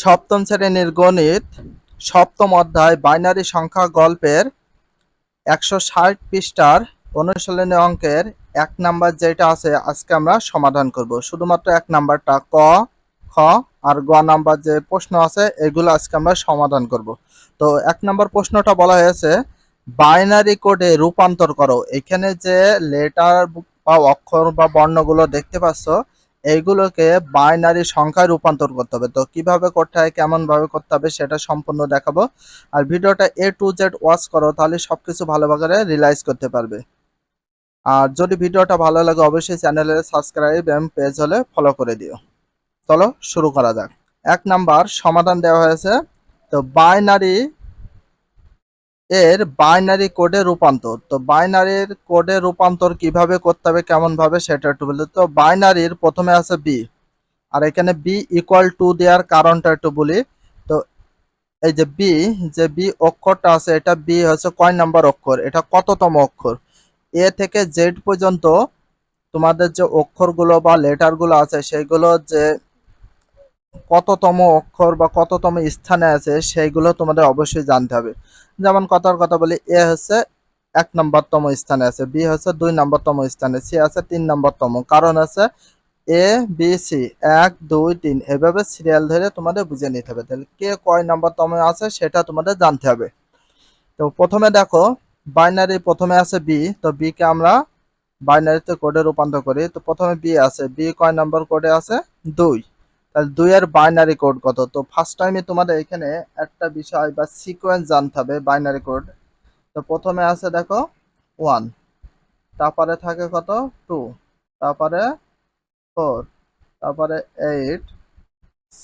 সপ্তম শ্রেণির গণিত, সপ্তম অধ্যায় বাইনারি সংখ্যা গল্পের একশো ষাট পৃষ্ঠার অনুশীলনী অঙ্কের এক নাম্বার যেটা আছে, আজকে আমরা সমাধান করব। শুধুমাত্র এক নাম্বারটা ক, খ আর গ নাম্বার যে প্রশ্ন আছে, এগুলো আজকে আমরা সমাধান করব। তো এক নাম্বার প্রশ্নটা বলা হয়েছে, বাইনারি কোডে রূপান্তর করো। এখানে যে লেটার বা অক্ষর বা বর্ণগুলো দেখতে পাচ্ছ এইগুলোকে বাইনারি সংখ্যায় রূপান্তর করতে হবে। তো কীভাবে করতে হয় কেমন ভাবে করতে হবে সেটা সম্পূর্ণ দেখাবো। আর ভিডিওটা এ টু জেড ওয়াচ করো, তাহলে সবকিছু ভালোভাবে রিয়েলাইজ করতে পারবে। আর যদি ভিডিওটা ভালো লাগে, অবশ্যই চ্যানেলের সাবস্ক্রাইব এবং পেজ হলে ফলো করে দিও। চলো শুরু করা যাক। এক নাম্বার সমাধান দেওয়া হয়েছে। তো বাইনারি এর বাইনারি কোডে রূপান্তর। তো বাইনারির কোডে রূপান্তর কীভাবে করতে হবে, কেমন ভাবে, সেটা একটু বলি। তো বাইনারির প্রথমে আছে বি আর এখানে বি ইকুয়াল টু দেওয়ার কারণটা একটু বলি। তো এই যে বি যে বি অক্ষরটা আছে, এটা বি হচ্ছে কয় নাম্বার অক্ষর? এটা কততম অক্ষর? এ থেকে জেড পর্যন্ত তোমাদের যে অক্ষরগুলো বা লেটারগুলো আছে, সেগুলো যে কততম অক্ষর বা কততম স্থানে আছে সেইগুলো তোমাদের অবশ্যই জানতে হবে। যেমন কথার কথা বলি, এ হচ্ছে এক নম্বরতম স্থানে আছে, বি হচ্ছে দুই নম্বরতম স্থানে, সি আছে তিন নম্বরতম। কারণ আছে এ, বি, সি, এক, দুই, তিন, এভাবে সিরিয়াল ধরে তোমাদের বুঝে নিতে হবে। তাহলে কে কয় নম্বরতম আছে সেটা তোমাদের জানতে হবে। তো প্রথমে দেখো বাইনারি প্রথমে আছে বি তো বি কে আমরা বাইনারিতে কোডে রূপান্তর করি। তো প্রথমে বি আছে বি কয় নম্বর কোডে আছে? দুই। তাহলে দুইয়ের বাইনারি কোড কত? তো ফার্স্ট টাইমে তোমাদের এখানে একটা বিষয় বা সিকোয়েন্স জানতে হবে বাইনারি কোড তো প্রথমে আছে দেখো ওয়ান তারপরে থাকে কত? টু তারপরে ফোর তারপরে এইট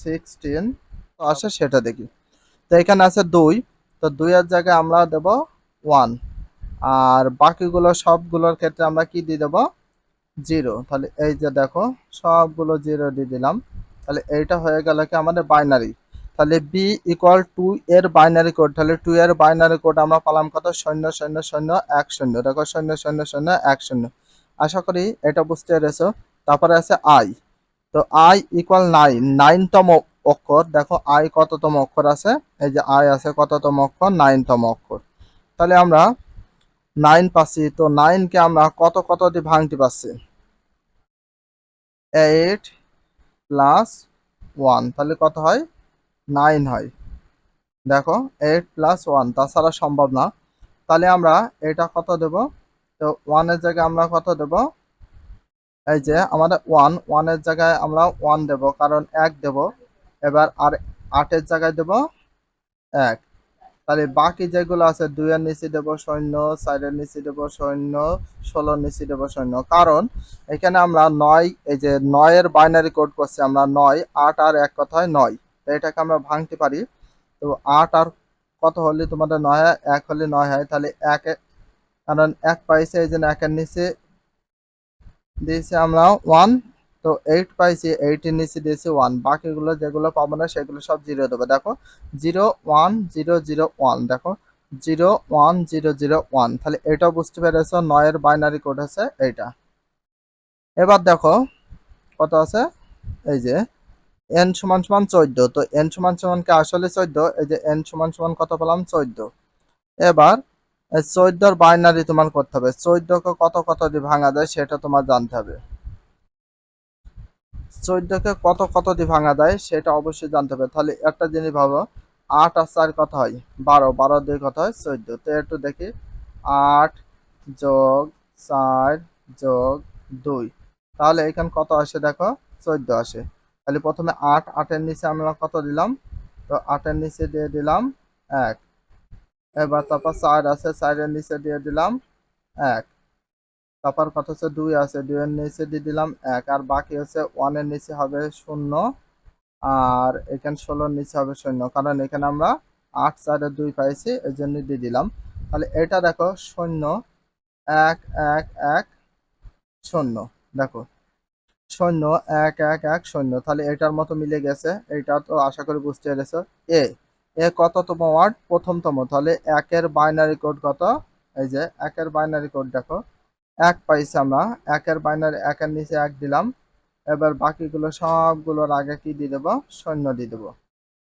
সিক্সটিন তো আসে সেটা দেখি। তো এখানে আছে দুই। তো দুইয়ের জায়গায় আমরা দেব ওয়ান আর বাকিগুলো সবগুলোর ক্ষেত্রে আমরা কি দিয়ে দেবো? জিরো তাহলে এই যে দেখো, সবগুলো জিরো দিয়ে দিলাম। তাহলে এইটা হয়ে গেল কি আমাদের বাইনারি তাহলে বি ইকুয়াল টু এর বাইনারি কোড তাহলে টু এর বাইনারি কোড আমরা পালাম কত? শূন্য শূন্য শূন্য, এক, শূন্য। দেখো শূন্য শূন্য শূন্য, এক, শূন্য। আশা করি এটা বুঝতে পেরেছ। তারপরে আছে আই তো আই ইকুয়াল নাইন নাইনতম অক্ষর। দেখো আই কততম অক্ষর আছে? এই যে আই আছে কততম অক্ষর? নাইনতম অক্ষর। তাহলে আমরা নাইন পাচ্ছি। তো নাইনকে আমরা কত কত দিয়ে ভাঙতে পারছি? এইট প্লাস ওয়ান তাহলে কত হয়? নাইন হয়। দেখো এইট প্লাস ওয়ান তাছাড়া সম্ভব না। তাহলে আমরা এটা কত দেব? তো ওয়ানের জায়গায় আমরা কত দেব? এই যে আমাদের ওয়ান ওয়ানের জায়গায় আমরা ওয়ান দেব, কারণ এক দেব। এবার আর আটের জায়গায় দেব এক। তাহলে বাকি যেগুলো আছে দুইয়ের নিচে দেব সৈন্য, চারের নিচে দেব সৈন্য, ষোলোর নিচে দেব সৈন্য। কারণ এখানে আমরা নয়, এই যে নয়ের বাইনারি কোড করছি আমরা নয়, আট আর এক কথায় নয়। তো এটাকে আমরা ভাঙতে পারি। তো আট আর কত হলে তোমাদের নয় হয়? এক হলে নয় হয়। তাহলে এক কারণ এক পাইছে, এই জন্য একের নিচে দিয়েছি আমরা ওয়ান তো এইট পাইছি এইটের নিচে দিয়েছি ওয়ান বাকিগুলো যেগুলো পাবো না, সেগুলো সব জিরো দেবো। দেখো zero one zero zero one দেখো zero one zero zero one তাহলে এটাও বুঝতে পেরেছ, নয়ের বাইনারি কোড আছে এইটা। এবার দেখো, কত আছে? এই যে এন সমান সমান চোদ্দ। তো এন সমান সমানকে আসলে চোদ্দ? এই যে এন সমান সমান কত পেলাম? চোদ্দ। এবার চোদ্দোর বাইনারি তোমার করতে হবে। চোদ্দকে কত কত দিয়ে ভাঙা যায়, সেটা তোমার জানতে হবে। চোদ্দকে কত কত দিয়ে ভাঙা দেয় সেটা অবশ্যই জানতে হবে। তাহলে একটা জিনিস ভাবো, আট আর চার কত হয়? বারো বারো দুই কত হয়? চোদ্দ তো একটু দেখি। আট যোগ চার যোগ দুই। তাহলে এখানে কত আসে দেখো? চোদ্দ আসে। তাহলে প্রথমে আট, আটের নিচে আমরা কত দিলাম? তো আটের নিচে দিয়ে দিলাম এক। এবার তারপর চার আছে, চারের নিচে দিয়ে দিলাম এক। তারপর কত হচ্ছে দুই আছে, দুইয়ের নিচে দিয়ে দিলাম এক, আর বাকি হচ্ছে ওয়ানের নিচে হবে শূন্য, আর এখানে ষোলোর নিচে হবে শূন্য, কারণ এখানে আমরা আট, চারে দুই পাইছি এই জন্য দিয়ে দিলাম। তাহলে এটা দেখো, শূন্য, এক এক এক, শূন্য, দেখো, শূন্য, এক এক এক, শূন্য, তাহলে এটার মতো মিলে গেছে, এটা তো আশা করি বুঝতে পেরেছ। এ এ কততম ওয়ার্ড? প্রথমতম, তাহলে একের বাইনারি কোড কত? এই যে, একের বাইনারি কোড দেখো এক পাইছি আমরা, একের বাইনারি, একের নিচে এক দিলাম। এবার বাকিগুলো সবগুলোর আগে কি দিয়ে দেবো? শূন্য দিয়ে দেবো।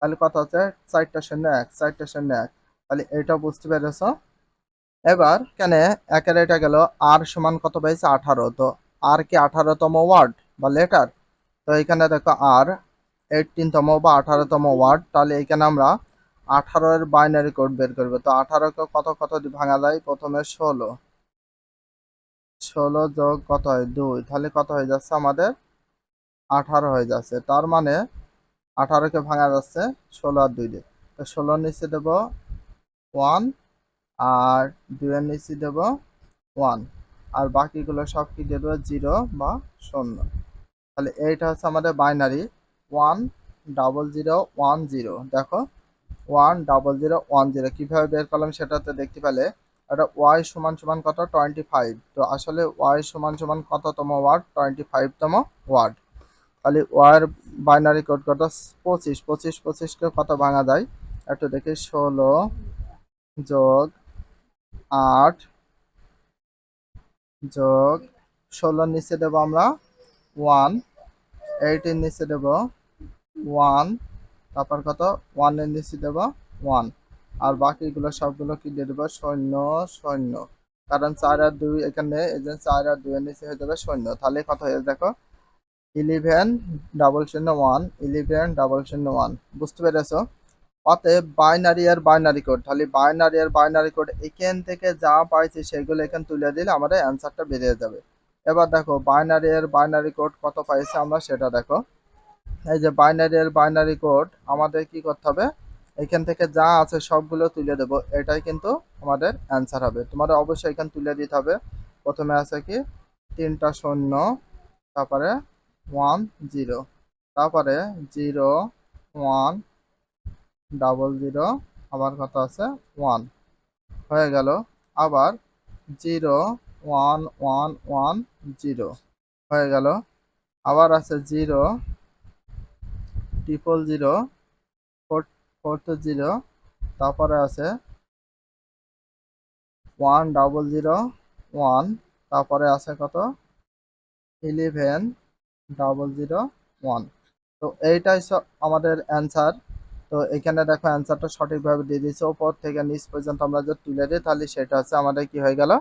তাহলে কত হচ্ছে? চারটা শূন্য এক, চারটা শূন্য এক। তাহলে এটা বুঝতে পেরেছ? এবার কেন একের এটা গেল আর সমান কত পাইছে? আঠারো। তো আর কি আঠারোতম ওয়ার্ড বা লেটার? তো এখানে দেখো আর এইটিনতম বা আঠারোতম ওয়ার্ড। তাহলে এখানে আমরা আঠারো এর বাইনারি কোড বের করব। তো আঠারোকে কত কত ভাঙা যায়? প্রথমে ষোলো। ষোলো যোগ কত হয়? দুই। তাহলে কত হয়ে যাচ্ছে আমাদের? আঠারো হয়ে যাচ্ছে। তার মানে আঠারোকে ভাঙা যাচ্ছে ষোলো আর দুই দিয়ে। তো ষোলোর নিচে দেবো ওয়ান আর দুইয়ের নিচে দেবো ওয়ান। আর বাকিগুলো সব কি দেবো? জিরো বা শূন্য। তাহলে এইটা হচ্ছে আমাদের binary. One double zero one zero. দেখো, one double zero one zero. কীভাবে বের করলাম সেটাতে দেখতে পেলে এটা ওয়াই সমান সমান কত? টোয়েন্টি ফাইভ তো আসলে ওয়াই সমান সমান কততম ওয়ার্ড টোয়েন্টি ফাইভতম ওয়ার্ড তাহলে ওয়ার বাইনারি কোড কত? পঁচিশ। পঁচিশ, পঁচিশকে কত ভাঙা যায়? একটু দেখি, ষোলো যোগ আট যোগ ষোলোর নিচে দেবো আমরা ওয়ান এইটের নিচে দেবো ওয়ান তারপর কত? ওয়ানের নিচে দেবো ওয়ান আর বাকিগুলো সবগুলো কি দিয়ে দেবো? শূন্য কারণ চার আর দুই এখানে, এই যে চার আর দুইয়ের নিচে হয়ে যাবে শূন্য তাহলে কত হয়ে দেখো? ইলেভেন ডাবল শূন্য ওয়ান ইলেভেন ডাবল শূন্য ওয়ান বুঝতে পেরেছ? অতএব বাইনারি আর বাইনারি কোড তাহলে বাইনারি আর বাইনারি কোড এখান থেকে যা পাইছি সেগুলো এখানে তুলে দিলে আমাদের অ্যান্সারটা বেরিয়ে যাবে। এবার দেখো বাইনারি আর বাইনারি কোড কত পাইছে আমরা সেটা দেখো। এই যে বাইনারি আর বাইনারি কোড আমাদের কি করতে হবে? এখান থেকে যা আছে সবগুলো তুলে দেব। এটাই কিন্তু আমাদের অ্যান্সার হবে। তোমাদের অবশ্যই এখানে তুলে দিতে হবে। প্রথমে আছে কি? তিনটা শূন্য, তারপরে ওয়ান জিরো তারপরে জিরো ওয়ান ডাবল জিরো আবার কত আছে? ওয়ান হয়ে গেল। আবার zero one one one zero হয়ে গেল। আবার আছে zero triple zero four four two zero তারপরে আছে ওয়ান ডাবল জিরো ওয়ান তারপরে আছে কত? ইলেভেন ডাবল জিরো ওয়ান তো এইটাই আমাদের অ্যান্সার তো এখানে দেখো অ্যান্সারটা সঠিকভাবে দিয়ে দিয়েছে। ওপর থেকে নিচ পর্যন্ত আমরা যদি তুলে দিই, তাহলে সেটা হচ্ছে আমাদের কি হয়ে গেল?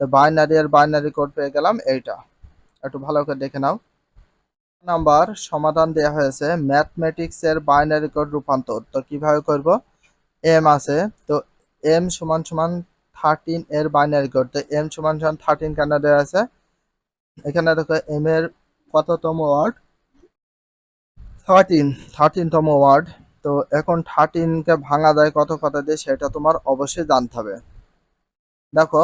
তো বাইনারি আর বাইনারি কোড পেয়ে গেলাম এইটা। একটু ভালো করে দেখে নাও। নাম্বার সমাধান দেওয়া হয়েছে ম্যাথমেটিক্স এর বাইনারি কোড রূপান্তর। তো কীভাবে করব? এম আছে, তো এম সমান সমান থার্টিন এর বাইনারি কোড। তো এম সমান সমান থার্টিন কেন দেওয়া আছে এখানে দেখো, এম এর কততম ওয়ার্ড? Thirteen থার্টিনতম word. তো এখন থার্টিনকে ভাঙা যায় কত কত দিয়ে সেটা তোমার অবশ্যই জানতে হবে। দেখো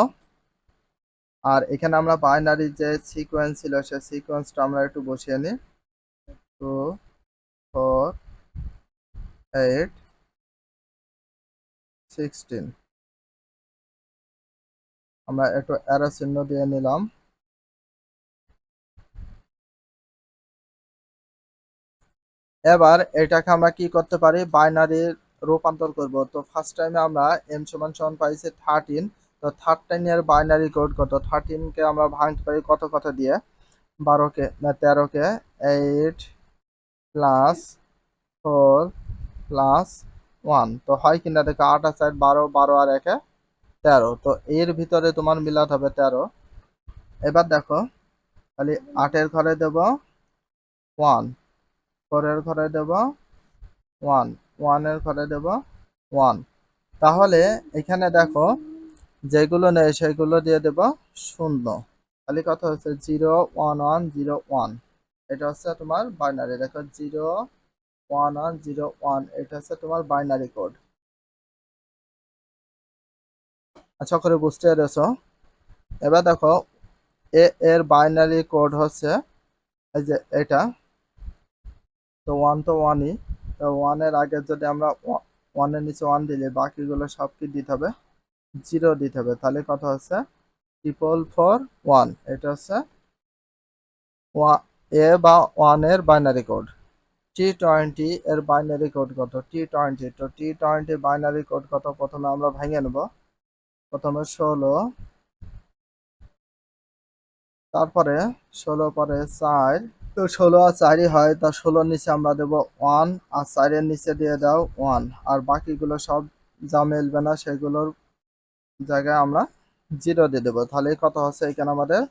আর এখানে আমরা বাইনারি যে সিকোয়েন্স ছিল, সেই সিকোয়েন্সটা আমরা একটু বসিয়ে নিই। টু ফোর এইট সিক্সটিন আমরা একটু অ্যারো চিহ্ন দিয়ে নিলাম। এবার এটাকে আমরা কি করতে পারি? বাইনারির রূপান্তর করব। তো ফার্স্ট টাইমে আমরা এম সমান সমান পাইছি থার্টিন তো থার্ড থার্টিনের বাইনারি কোড কত? থার্টিনকে আমরা ভাঙতে পারি কত কত দিয়ে? বারোকে তেরোকে eight plus four plus one তো হয় কিনা দেখো, আট আর চার, বারো বারো আর একে তেরো। তো এর ভিতরে তোমার মিলাতে হবে তেরো। এবার দেখো, খালি আটের ঘরে দেব ওয়ান ফোরের ঘরে দেব ওয়ান ওয়ানের ঘরে দেব ওয়ান তাহলে এখানে দেখো যেগুলো নেই সেগুলো দিয়ে দেব শূন্য। তাহলে কত হচ্ছে zero one one zero one. এটা হচ্ছে তোমার বাইনারি দেখো zero one one zero one, এটা হচ্ছে তোমার বাইনারি কোড আচ্ছা করে বুঝতে পেরেছ? এবার দেখো, এ, এর বাইনারি কোড হচ্ছে, এই যে এটা। তো ওয়ান তো ওয়ানই তো ওয়ানের আগে যদি আমরা ওয়ানের নিচে ওয়ান দিলে বাকিগুলো সব কি দিতে হবে? জিরো দিতে হবে। তাহলে কত হচ্ছে ট্রিপল ফোর ওয়ান এটা হচ্ছে এ বা ওয়ানের বাইনারি কোড টি টোয়েন্টি এর বাইনারি কোড কত? টি টোয়েন্টি তো টি টোয়েন্টি বাইনারি কোড কত? প্রথমে আমরা ভেঙে নেব। প্রথমে ষোলো। তারপরে ষোলো পরে চার। তো ষোলো আর চারই হয়, তা ষোলোর নিচে আমরা দেবো ওয়ান আর চারের নিচে দিয়ে দাও ওয়ান আর বাকিগুলো সব যা মেলবে না, সেগুলোর জায়গায় আমরা জিরো দিয়ে দেবো। তাহলে কত হচ্ছে এখানে আমাদের?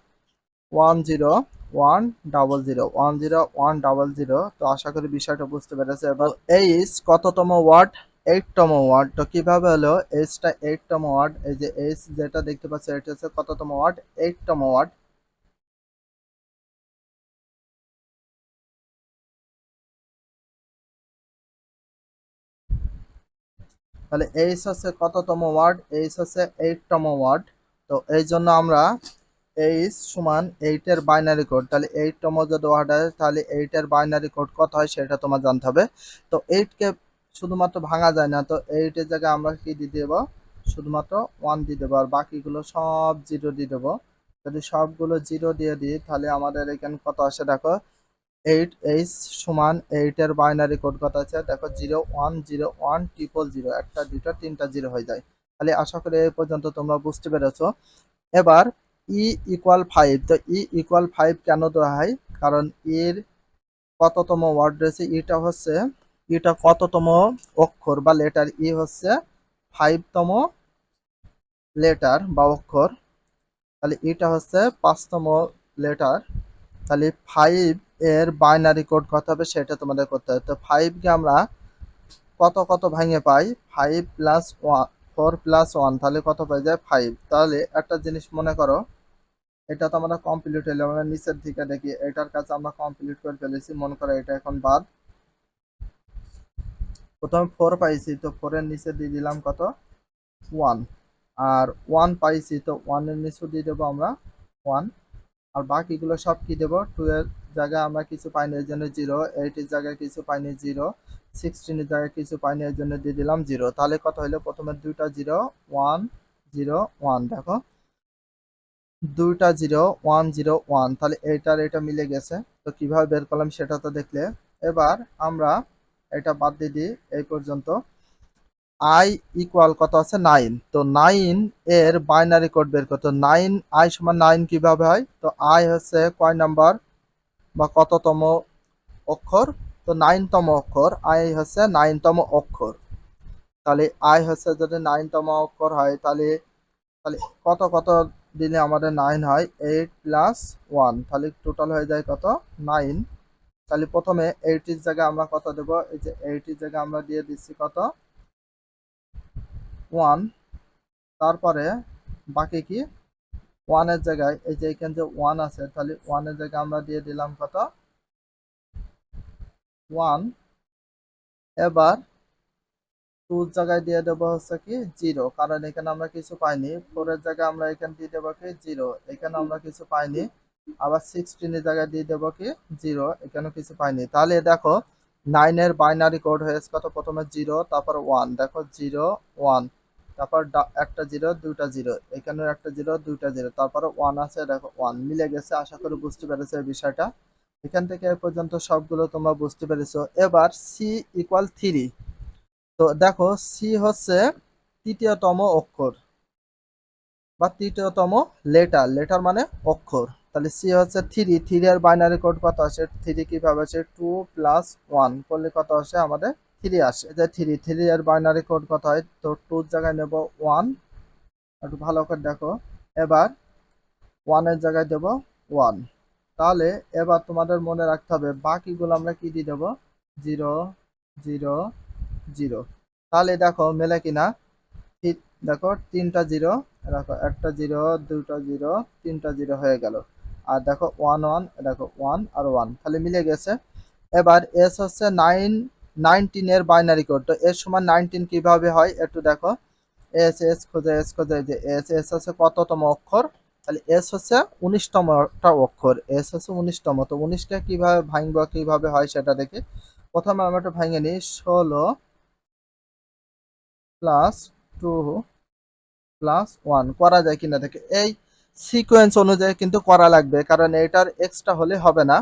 One zero one double zero one zero one double zero তো আশা করি বিষয়টা বুঝতে পেরেছে। এবার এইচ কততম ওয়ার্ড? এইটতম ওয়ার্ড। তো কীভাবে হলো? এইচটা এইটতম ওয়ার্ড। এই যে এইচ যেটা দেখতে পাচ্ছি, এটা হচ্ছে কততম ওয়ার্ড? এইটতম ওয়ার্ড। তাহলে এইচ হচ্ছে কততম ওয়ার্ড? এইচ হচ্ছে এইটতম ওয়ার্ড। তো এই জন্য আমরা এইচ সমান এইটের বাইনারি কোড তাহলে এইটতম যদি ওয়ার্ড হয় তাহলে এইটের বাইনারি কোড কত হয় সেটা তোমার জানতে হবে। তো এইটকে শুধুমাত্র ভাঙা যায় না। তো এইটের জায়গায় আমরা কি দিয়ে দেবো? শুধুমাত্র ওয়ান দিয়ে দেবো। আর বাকিগুলো সব জিরো দিয়ে দেবো। যদি সবগুলো জিরো দিয়ে দিই, তাহলে আমাদের এখানে কত আসে? দেখো এইট এইচ সমান এইটের বাইনারি কোড কত আছে? দেখো zero one zero one triple zero একটা দুটো তিনটা জিরো হয়ে যায়। তাহলে আশা করি এই পর্যন্ত তোমরা বুঝতে পেরেছ। এবার ই ইকুয়াল ফাইভ তো ই ইকুয়াল ফাইভ কেন দেওয়া হয়? কারণ এর কততম ওয়ার্ড রয়েছে? ইটা হচ্ছে ইটা কততম অক্ষর বা লেটার ই হচ্ছে ফাইভতম লেটার বা অক্ষর। তাহলে এটা হচ্ছে পাঁচতম লেটার তাহলে ফাইভ এর বাইনারি কোড কত হবে সেটা তোমাদের করতে হবে। তো ফাইভকে আমরা কত কত ভাঙে পাই? Five plus one four plus one তাহলে কত পাই যায়? ফাইভ তাহলে একটা জিনিস মনে করো, এটা তো আমরা কমপ্লিট হইলে আমরা নিচের দিকে দেখি, এটার কাছে আমরা কমপ্লিট করে ফেলেছি। মনে করো এটা এখন বাদ। প্রথমে ফোর পাইছি, তো ফোরের নিচে দিয়ে দিলাম কত? ওয়ান আর ওয়ান পাইছি, তো ওয়ানের নিচে দিয়ে দেবো আমরা ওয়ান আর বাকিগুলো সব কি দেবো? টু এর জায়গায় আমরা কিছু পাইনি এর জন্য জিরো এইটের জায়গায় কিছু পাইনি জিরো সিক্সটিনের জায়গায় কিছু পাইনি এর জন্য দিয়ে দিলাম জিরো তাহলে কত হলো প্রথমে দুইটা জিরো ওয়ান জিরো ওয়ান দেখো। দুইটা জিরো ওয়ান জিরো ওয়ান তাহলে এইটার এটা মিলে গেছে। তো কীভাবে বের করলাম সেটা তো দেখলে। এবার আমরা এটা বাদ দিয়ে দিই এই পর্যন্ত। আই ইকুয়াল কত আছে? নাইন তো নাইন এর বাইনারি কোড বের করতো নাইন আই সমান নাইন কীভাবে হয়? তো আই হচ্ছে কয় নাম্বার বা কততম অক্ষর? তো নাইনতম অক্ষর। আই হচ্ছে নাইনতম অক্ষর। তাহলে আই হচ্ছে যদি নাইনতম অক্ষর হয়, তাহলে তাহলে কত কত দিলে আমাদের নাইন হয়? এইট প্লাস ওয়ান তাহলে টোটাল হয়ে যায় কত? নাইন তাহলে প্রথমে এইটির জায়গায় আমরা কত দেব? এই যে এইটির জায়গায় আমরা দিয়ে দিচ্ছি কত? ওয়ান তারপরে বাকি কি? ওয়ানের জায়গায়, এই যে এখানে যে ওয়ান আছে, তাহলে ওয়ানের জায়গায় আমরা দিয়ে দিলাম কত? ওয়ান এবার টুর জায়গায় দিয়ে দেবো হচ্ছে কি? জিরো কারণ এখানে আমরা কিছু পাইনি। ফোরের জায়গায় আমরা এখানে দিয়ে দেবো কি? জিরো এখানে আমরা কিছু পাইনি। আবার সিক্সটিনের জায়গায় দিয়ে দেবো কি? জিরো এখানেও কিছু পাইনি। তাহলে দেখো নাইনের বাইনারি কোড হয়েছে কত? প্রথমে জিরো, তারপর ওয়ান। দেখো, জিরো, ওয়ান। তারপর একটা জিরো, দুইটা জিরো। এখানেও একটা জিরো, দুইটা জিরো। তারপরে ওয়ান আছে, দেখো, ওয়ান মিলে গেছে। আশা করি বুঝতে পেরেছ এই বিষয়টা। এখান থেকে এ পর্যন্ত সবগুলো তোমরা বুঝতে পেরেছ। এবার সি ইকুয়াল থ্রি তো দেখো সি হচ্ছে তৃতীয়তম অক্ষর বা তৃতীয়তম লেটার লেটার মানে অক্ষর। তাহলে সি হচ্ছে থ্রি থ্রি এর বাইনারি কোড কত আসে? থ্রি কীভাবে আসে? টু প্লাস ওয়ান করলে কত আসে? আমাদের থ্রি আসে। যে থ্রি থ্রি এর বাইনারি কোড কত হয়? তো টুর জায়গায় নেব ওয়ান একটু ভালো করে দেখো। এবার ওয়ানের জায়গায় দেব ওয়ান তাহলে এবার তোমাদের মনে রাখতে হবে, বাকিগুলো আমরা কি দিয়ে দেবো? জিরো জিরো জিরো তাহলে দেখো, মেলে কিনা? দেখো, তিনটা জিরো দেখো একটা জিরো দুটো জিরো তিনটা জিরো হয়ে গেল। আর দেখো ওয়ান ওয়ান দেখো ওয়ান আর ওয়ান তাহলে মিলে গেছে। এবার এস হচ্ছে নাইন নাইনটিনের বাইনারি কোড তো এর সমান নাইনটিন কীভাবে হয়? একটু দেখো। এস এস খোঁজে এস খোঁজে যে এস এস হচ্ছে কততম অক্ষর? তাহলে এস হচ্ছে উনিশতমটা অক্ষর। এস হচ্ছে উনিশতম, তো উনিশটা কীভাবে ভাঙবো, কীভাবে হয় সেটা দেখি। প্রথমে আমরা একটু ভাঙে নিই। ষোলো প্লাস টু প্লাস ওয়ান করা যায় কিনা দেখে। এই সিকোয়েন্স অনুযায়ী কিন্তু করা লাগবে, কারণ এটার এক্সট্রা হলে হবে না।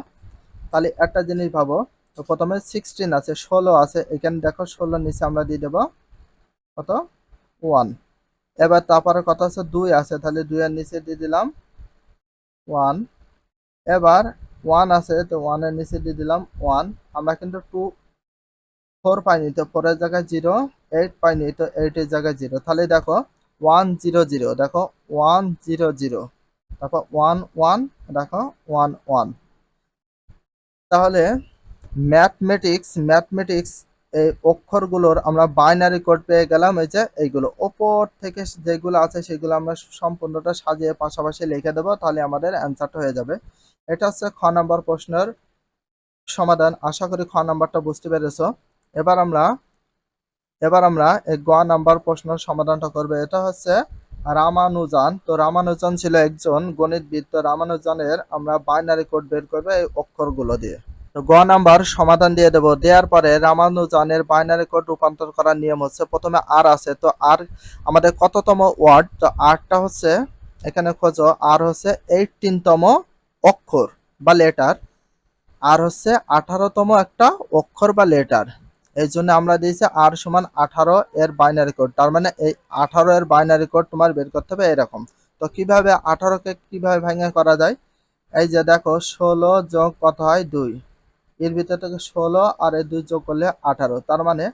তাহলে একটা জিনিস ভাবো, তো প্রথমে সিক্সটিন আছে, ষোলো আছে, এখানে দেখো ষোলোর নিচে আমরা দিয়ে দেবো কত? ওয়ান এবার তারপরে কত আছে? দুই আছে, তাহলে দুইয়ের নিচে দিয়ে দিলাম ওয়ান এবার ওয়ান আছে, তো ওয়ানের নিচে দিয়ে দিলাম ওয়ান আমরা কিন্তু টু ফোর পাইনি, তো ফোরের জায়গায় জিরো এইট পাইনি, তো এইটের জায়গায় জিরো তাহলে দেখো ওয়ান জিরো জিরো দেখো ওয়ান জিরো জিরো তারপর ওয়ান ওয়ান দেখো ওয়ান ওয়ান তাহলে ম্যাথমেটিক্স ম্যাথমেটিক্স এই অক্ষরগুলোর আমরা বাইনারি কোড পেয়ে গেলাম, এই যে এইগুলো। ওপর থেকে যেগুলো আছে সেগুলো আমরা সম্পূর্ণটা সাজিয়ে পাশাপাশি লিখে দেবো, তাহলে আমাদের অ্যান্সারটা হয়ে যাবে। এটা হচ্ছে খ নাম্বার প্রশ্নের সমাধান। আশা করি খ নাম্বারটা বুঝতে পেরেছ। এবার আমরা এবার আমরা গ নাম্বার প্রশ্নের সমাধানটা করবে। এটা হচ্ছে রামানুজান। তো রামানুজন ছিল একজন গণিতবিদ। তো রামানুজনের আমরা বাইনারি কোড বের করবে এই অক্ষরগুলো দিয়ে। তো গ নাম্বার সমাধান দিয়ে দেবো। দেওয়ার পরে রামানুজানের বাইনারি কোড রূপান্তর করার নিয়ম হচ্ছে প্রথমে আর আছে। তো আর আমাদের কততম ওয়ার্ড? তো আরটা হচ্ছে, এখানে খোঁজো আর হচ্ছে এইটিনতম অক্ষর বা লেটার আর হচ্ছে আঠারোতম একটা অক্ষর বা লেটার এই জন্য আমরা দিয়েছি আর সমান আঠারো এর বাইনারি কোড তার মানে এই আঠারো এর বাইনারি কোড তোমার বের করতে হবে এরকম। তো কীভাবে আঠারোকে কীভাবে ভেঙে করা যায়? এই যে দেখো, ষোলো যোগ কত হয়? দুই। এর ভিতর থেকে ষোলো আর এই দুই যোগ করলে আঠারো। তার মানে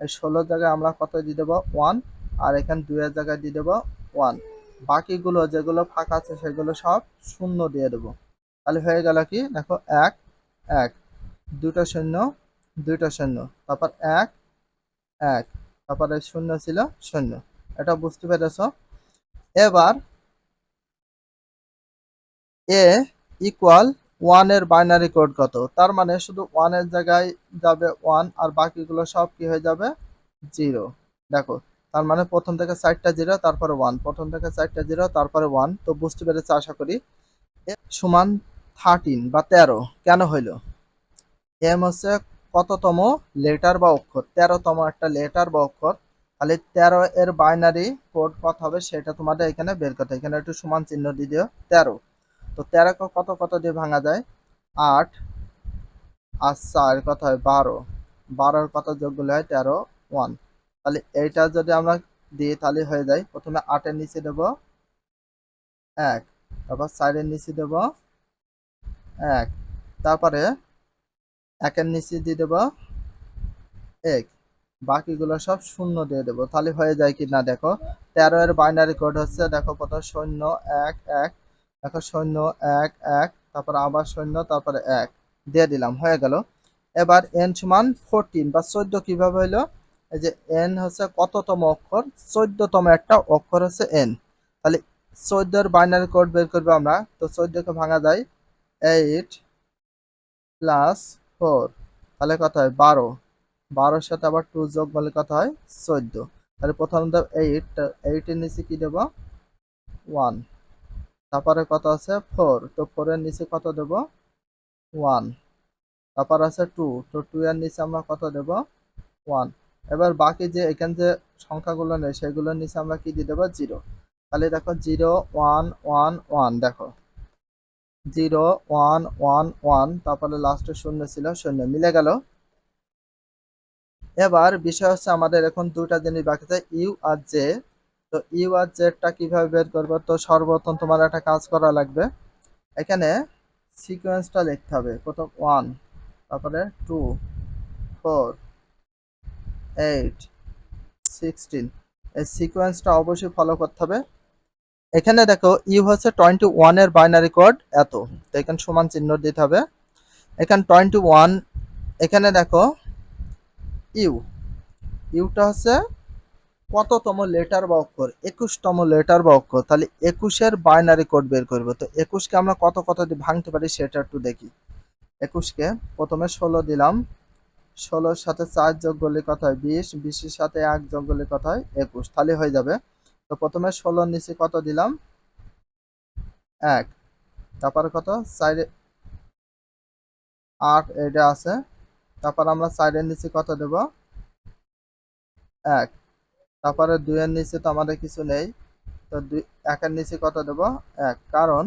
এই ষোলোর জায়গায় আমরা কত দিয়ে দেবো? ওয়ান আর এখানে দুইয়ের জায়গায় দিয়ে দেবো? ওয়ান বাকিগুলো যেগুলো ফাঁকা আছে সেগুলো সব শূন্য দিয়ে দেবো। তাহলে হয়ে গেল কি? দেখো, এক এক। দুটো শূন্য দুইটা শূন্য তারপর এক এক। তারপরে শূন্য ছিল শূন্য। এটা বুঝতে পেরেছ? এবার এ ইকুয়াল ওয়ানের বাইনারি কোড কত? তার মানে শুধু ওয়ানের জায়গায় যাবে ওয়ান আর বাকিগুলো সব কি হয়ে যাবে? জিরো দেখো, তার মানে প্রথম থেকে চারটা জিরো তারপরে ওয়ান প্রথম থেকে চারটা জিরো তারপরে ওয়ান তো বুঝতে পেরেছে? আশা করি। সমান থার্টিন বা তেরো। কেন হইল? এম হচ্ছে কততম লেটার বা অক্ষর? তেরোতম একটা লেটার বা অক্ষর। তাহলে তেরো এর বাইনারি কোড কত হবে সেটা তোমাদের এখানে বের করতে। এখানে একটু সমান চিহ্ন দিয়ে দিও। তেরো। তো তেরোকে কত কত দিয়ে ভাঙা যায়? আট। আর চার কত হয়? বারো। বারোর কত যোগগুলো হয়? তেরো। ওয়ান তাহলে এইটা যদি আমরা দিই তাহলে হয়ে যায়। প্রথমে আটের নিচে দেব। এক। তারপর চারের নিচে দেব। এক। তারপরে একের নিচে দিয়ে দেবো এক। বাকিগুলো সব শূন্য দিয়ে দেবো। তাহলে হয়ে যায় কি না? দেখো, তেরো এর বাইনারি কোড হচ্ছে, দেখো কত শূন্য এক এক। দেখো শূন্য এক এক। তারপর আবার শূন্য তারপরে এক। দিয়ে দিলাম, হয়ে গেল। এবার এন সমান ফোরটিন বা চোদ্দ কীভাবে হইল? এই যে এন হচ্ছে কততম অক্ষর? চোদ্দতম একটা অক্ষর হচ্ছে এন তাহলে চোদ্দোর বাইনারি কোড বের করব আমরা। তো চোদ্দকে ভাঙা যায় এইট প্লাস ফোর, তাহলে কত হয়? বারো। বারোর সাথে আবার টু যোগ বলে কত হয়? চোদ্দ। তাহলে প্রথম দেব এইট এইটের নিচে কি দেব? ওয়ান তারপরে কত আছে? ফোর তো ফোরের নিচে কত দেব? ওয়ান তারপর আছে টু তো টু এর নিচে আমরা কত দেব? ওয়ান এবার বাকি যে এখানে যে সংখ্যাগুলো নেই, সেগুলোর নিচে আমরা কি দিয়ে দেবো? জিরো তাহলে দেখো জিরো ওয়ান ওয়ান ওয়ান দেখো। জিরো ওয়ান ওয়ান ওয়ান, তারপরে লাস্টে শূন্য ছিল, শূন্য মিলে গেল। এবার বিষয় হচ্ছে আমাদের এখন দুটা জিনিস বাকি আছে, ইউ আর জে। তো ইউ আর জেডটা কীভাবে বের করব? তো সর্বপ্রথম তোমার একটা কাজ করা লাগবে। এখানে সিকোয়েন্সটা লিখতে হবে। প্রথম ওয়ান তারপরে টু ফোর এইট সিক্সটিন এই সিকোয়েন্সটা অবশ্যই ফলো করতে হবে। এখানে দেখো ইউ হচ্ছে টোয়েন্টি ওয়ানের বাইনারি কোড এত। তো এখানে সমান চিহ্ন দিতে হবে। এখানে টোয়েন্টি ওয়ান এখানে দেখো ইউ ইউটা হচ্ছে কততম লেটার বা অক্ষর? একুশতম লেটার বা অক্ষর। তাহলে একুশের বাইনারি কোড বের করব। তো একুশকে আমরা কত কত দিয়ে ভাঙতে পারি সেটা একটু দেখি। একুশকে প্রথমে ষোলো দিলাম। ষোলোর সাথে চার যোগ করলে কত হয়? বিশ। বিশের সাথে এক যোগ করলে কত হয়? একুশ। তাহলে হয়ে যাবে তো প্রথমে ষোলোর নিচে কত দিলাম? এক। তারপরে কত? সাইডে আট এটা আছে। তারপর আমরা সাইডের নিচে কত দেব? এক। তারপরে দুইয়ের নিচে তো আমাদের কিছু নেই। তো দুই, একের নিচে কত দেব? এক। কারণ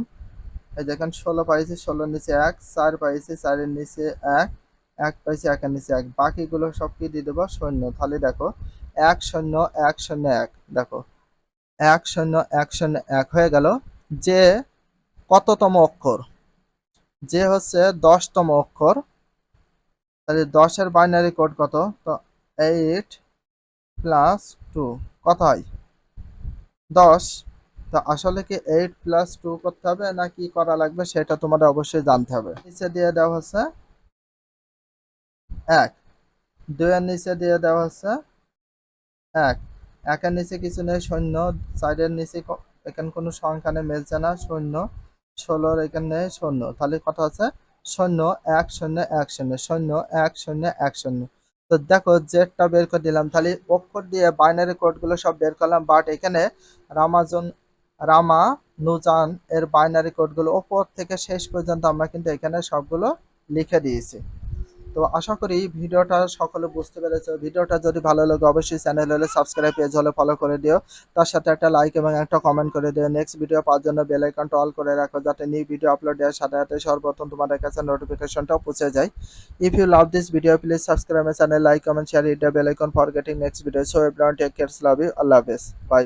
এই দেখেন ষোলো পাইছি, ষোলোর নিচে এক, চার পাইছি, চারের নিচে এক এক পাইছি, একের নিচে এক। বাকিগুলো সব কি দিয়ে দেবো? শূন্য। তাহলে দেখো, এক শূন্য এক শূন্য, এক। দেখো এক শূন্য এক শূন্য, এক হয়ে গেল। যে কততম অক্ষর? যে হচ্ছে দশতম অক্ষর। তাহলে দশের বাইনারি কোড কত? তো এইট প্লাস টু কত হয়? দশ। তো আসলে কি এইট প্লাস টু করতে হবে না কি করা লাগবে সেটা তোমাদের অবশ্যই জানতে হবে। নিচে দিয়ে দেওয়া হচ্ছে এক। দুইয়ের নিচে দিয়ে দেওয়া হচ্ছে এক। একের নিচে কিছু নেই শূন্য সাইডের নিচে এখানে কোনো সংখ্যা নেই মিলছে না শূন্য ষোলোর এখানে শূন্য তাহলে কথা আছে শূন্য এক শূন্য এক শূন্য শূন্য এক শূন্য এক শূন্য তো দেখো জেডটা বের করে দিলাম। তাহলে অক্ষর দিয়ে বাইনারি কোডগুলো সব বের করলাম বাট এখানে রামাজন, রামা, নুজান এর বাইনারি কোডগুলো ওপর থেকে শেষ পর্যন্ত আমরা কিন্তু এখানে সবগুলো লিখে দিয়েছি। তো আশা করি ভিডিওটা সকলে বুঝতে পেরেছে। ভিডিওটা যদি ভালো লাগে, অবশ্যই চ্যানেল হলে সাবস্ক্রাইব পেজ হলে ফলো করে দিও। তার সাথে একটা লাইক এবং একটা কমেন্ট করে দিও। নেক্সট ভিডিও পাওয়ার জন্য বেল আইকনটা অল করে রাখো যাতে নিউ ভিডিও আপলোড দেওয়ার সাথে সাথে সর্বপ্রথম তোমাদের কাছে নোটিফিকেশনটাও পৌঁছে যায়। If you love this video please subscribe my channel like comment share it the bell icon for getting next video so everyone take cares love you আল্লাহ হাফেজ বাই